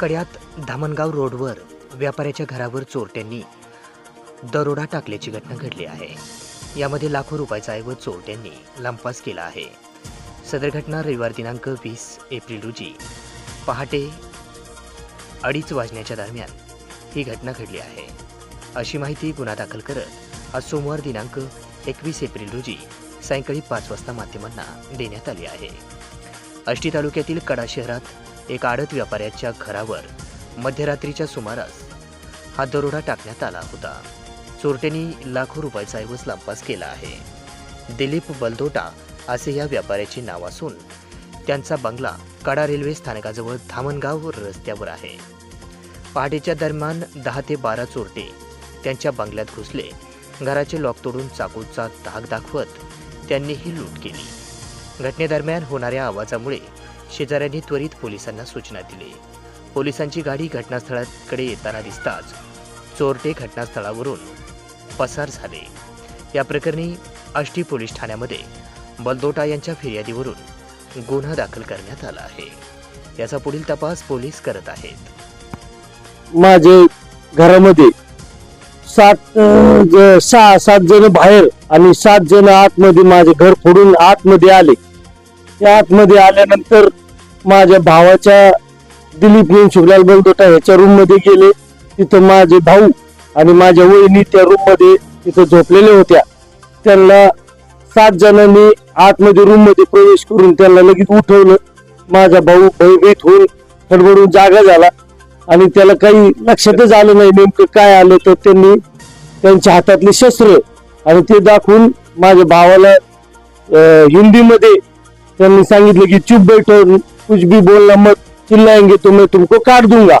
कड्यात धामणगाव रोडवर व्यापाऱ्याच्या घरावर चोरट्यांनी दरोडा टाकल्याची घटना घडली आहे. यामध्ये लाखो रुपयाचा ऐवज चोरट्यांनी लंपास केला आहे. सदर घटना रविवार दिनांक वीस एप्रिल रोजी पहाटे अडीच वाजण्याच्या दरम्यान ही घटना घडली आहे. अशी माहिती गुन्हा दाखल करत आज सोमवार दिनांक एकवीस एप्रिल रोजी सायंकाळी पाच वाजता माध्यमांना देण्यात आली आहे. आष्टी तालुक्यातील कडा शहरात एक आडत व्यापाऱ्याच्या घरावर मध्यरात्रीच्या सुमारास हा दरोडा टाकण्यात आला होता. चोरट्यांनी लाखो रुपयाचा ऐवज लंपास केला आहे. दिलीप बलदोटा असे या व्यापाऱ्याचे नाव असून त्यांचा बंगला कडा रेल्वे स्थानकाजवळ धामणगाव रस्त्यावर आहे. पहाटेच्या दरम्यान दहा ते बारा चोरटे त्यांच्या बंगल्यात घुसले. घराचे लॉक तोडून चाकूचा धाक दाखवत त्यांनी ही लूट केली. घटनेदरम्यान होणाऱ्या आवाजामुळे शेजाऱ्यांनी त्वरित पोलिसांना सूचना दिली. पोलिसांची गाडी घटनास्थळाकडे येताना दिसताच चोरटे घटनास्थळावरून पसार झाले. या प्रकरणी आष्टी पोलीस ठाण्यामध्ये बलदोटा यांच्या फिर्यादीवरून गुन्हा दाखल करण्यात आला आहे. याचा पुढील तपास पोलीस करत आहेत. माझे घरामध्ये सात सहा सात जण बाहेर आणि सात जण आतमध्ये माझे घर फोडून आतमध्ये आले. त्या आतमध्ये आल्यानंतर माझ्या भावाच्या दिलीप शिवलाल बलदोटा ह्याच्या रूममध्ये गेले. तिथं माझे भाऊ आणि माझ्या वहिनी त्या रूममध्ये तिथं झोपलेल्या होत्या. त्यांना सात जणांनी आतमध्ये रूममध्ये प्रवेश करून त्यांना लगेच उठवलं. माझा भाऊ भयभीत होऊन खडबडून जागा झाला. आणि त्याला काही लक्षातच आलं नाही नेमकं काय आलं तर त्यांनी त्यांच्या हातातले शस्त्र आणि ते दाखवून माझ्या भावाला हिंदीमध्ये त्यांनी सांगितलं की चुप बैठो कुछ भी बोलना मत चिल्लाएंगे तो मैं तुमको काट दूंगा.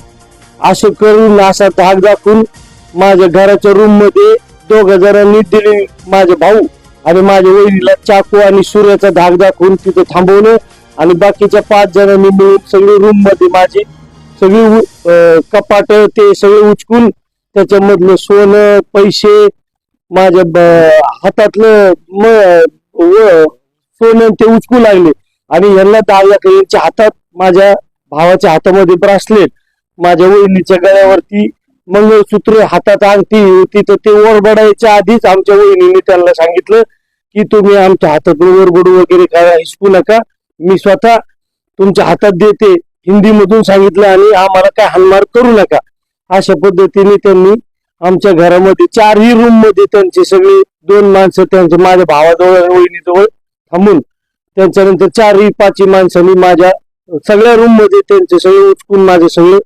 असं करून असा धाक दाखवून माझ्या घराच्या रूममध्ये दोघ जणांनी दिले माझे भाऊ आणि माझ्या वहिनीला चाकू आणि सूर्याचा धाक दाखवून तिथे थांबवलं. आणि बाकीच्या पाच जणांनी मिळून सगळी रूममध्ये माझे सगळी कपाट ते सगळे उचकून त्याच्यामधलं सोनं पैसे माझ्या ब- हातातलं म- व- सोनं ते उचकू लागले. आणि यांना दाव यांच्या हातात माझ्या भावाच्या हातामध्ये ब्रासलेट माझ्या वहिनीच्या गळ्यावरती मंगळसूत्र हातात अंगठी होती तर ते ओरबडायच्या आधीच आमच्या वहिनीने त्यांना सांगितलं की तुम्ही आमच्या हातातून ओरबडू वगैरे काय हिसकू नका. मी स्वतः तुमच्या हातात देते. हिंदीमधून सांगितलं आणि आम्हाला काय हनमार करू नका. अशा पद्धतीने त्यांनी आमच्या घरामध्ये चारही रूममध्ये त्यांचे सगळे दोन माणसं त्यांचे माझ्या भावाजवळ वहिनीजवळ थांबून त्यांच्यानंतर चारही पाचही माणसांनी माझ्या सगळ्या रूममध्ये त्यांचे सगळे उचकून माझे सगळे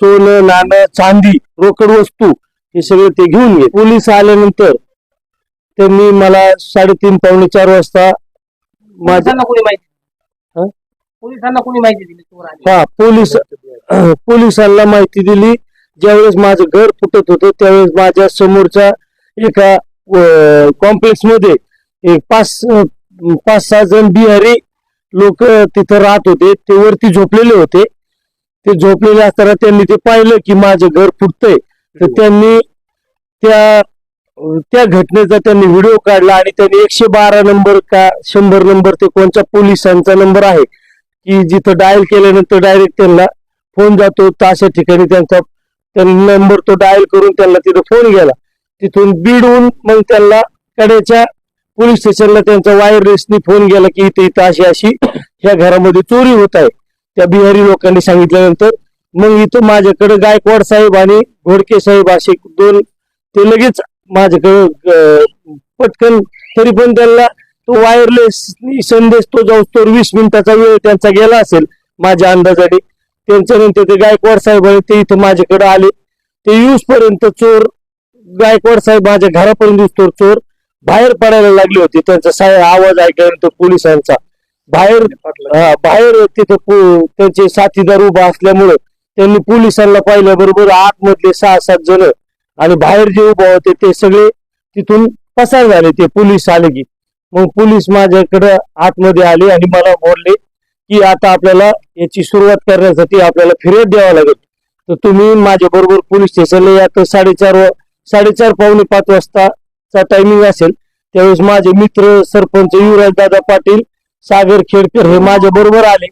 सोनं नाणं चांदी रोकड वस्तू हे सगळे ते घेऊन गेले. पोलीस आल्यानंतर त्यांनी मला साडेतीन पावणे चार वाजता माझ्या पोलिसांना कोणी माहिती हं? पोलिसांना कोणी माहिती दिली हा पोलीस पोलिसांना माहिती दिली. ज्यावेळेस माझं घर फुटत होतं त्यावेळेस माझ्या समोरच्या एका कॉम्प्लेक्समध्ये एक पाच पाच सहा जण बिहारी लोक तिथं राहत होते. ते वरती झोपलेले होते. ते झोपलेले असताना त्यांनी ते पाहिलं की माझं घर फुटतंय. तर त्यांनी त्या त्या घटनेचा त्यांनी व्हिडिओ काढला आणि त्यांनी एकशे बारा नंबर का शंभर नंबर ते कोणत्या पोलिसांचा नंबर आहे की जिथं डायल केल्यानंतर डायरेक्ट त्यांना फोन जातो. तर अशा ठिकाणी त्यांचा नंबर तो डायल करून त्यांना तिथं फोन गेला. तिथून बीडहून मग त्यांना कड्याच्या पोलीस स्टेशनला त्यांचा वायरलेसनी फोन गेला की इथे इथं अशी अशी ह्या घरामध्ये चोरी होत आहे. त्या बिहारी लोकांनी सांगितल्यानंतर मग इथं माझ्याकडे गायकवाड साहेब आणि घोडके साहेब असे दोन ते लगेच माझ्याकडे पटकन तरी पण त्यांना तो वायरलेस संदेश तो जाऊस्तोवर वीस मिनिटाचा वेळ त्यांचा गेला असेल माझ्या अंदाजाने. त्यांच्यानंतर ते गायकवाड साहेब आणि ते इथं माझ्याकडे आले. ते यूज पर्यंत चोर गायकवाड साहेब माझ्या घरापर्यंत दिसतो चोर. बाहेर पडायला लागली होती. त्यांचा साय आवाज ऐकल्यानंतर पोलिसांचा. बाहेर हा, बाहेर तिथं त्यांचे साथीदार उभा असल्यामुळं त्यांनी पोलिसांना पाहिल्याबरोबर आतमधले सहा सात जण आणि बाहेर जे उभा होते ते सगळे तिथून पसार झाले. ते पोलीस आले की. मग पोलीस माझ्याकडे आतमध्ये आले आणि मला बोलले की आता आपल्याला याची सुरुवात करण्यासाठी आपल्याला फिर्याद द्यावा लागेल. तर तुम्ही माझ्या बरोबर पोलीस स्टेशनला या. तर साडेचार साडेचार पावणे पाच वाजता चा टायमिंग असेल त्यावेळेस माझे मित्र सरपंच युवराज दादा पाटील सागर खेडकर हे माझ्या बरोबर आले.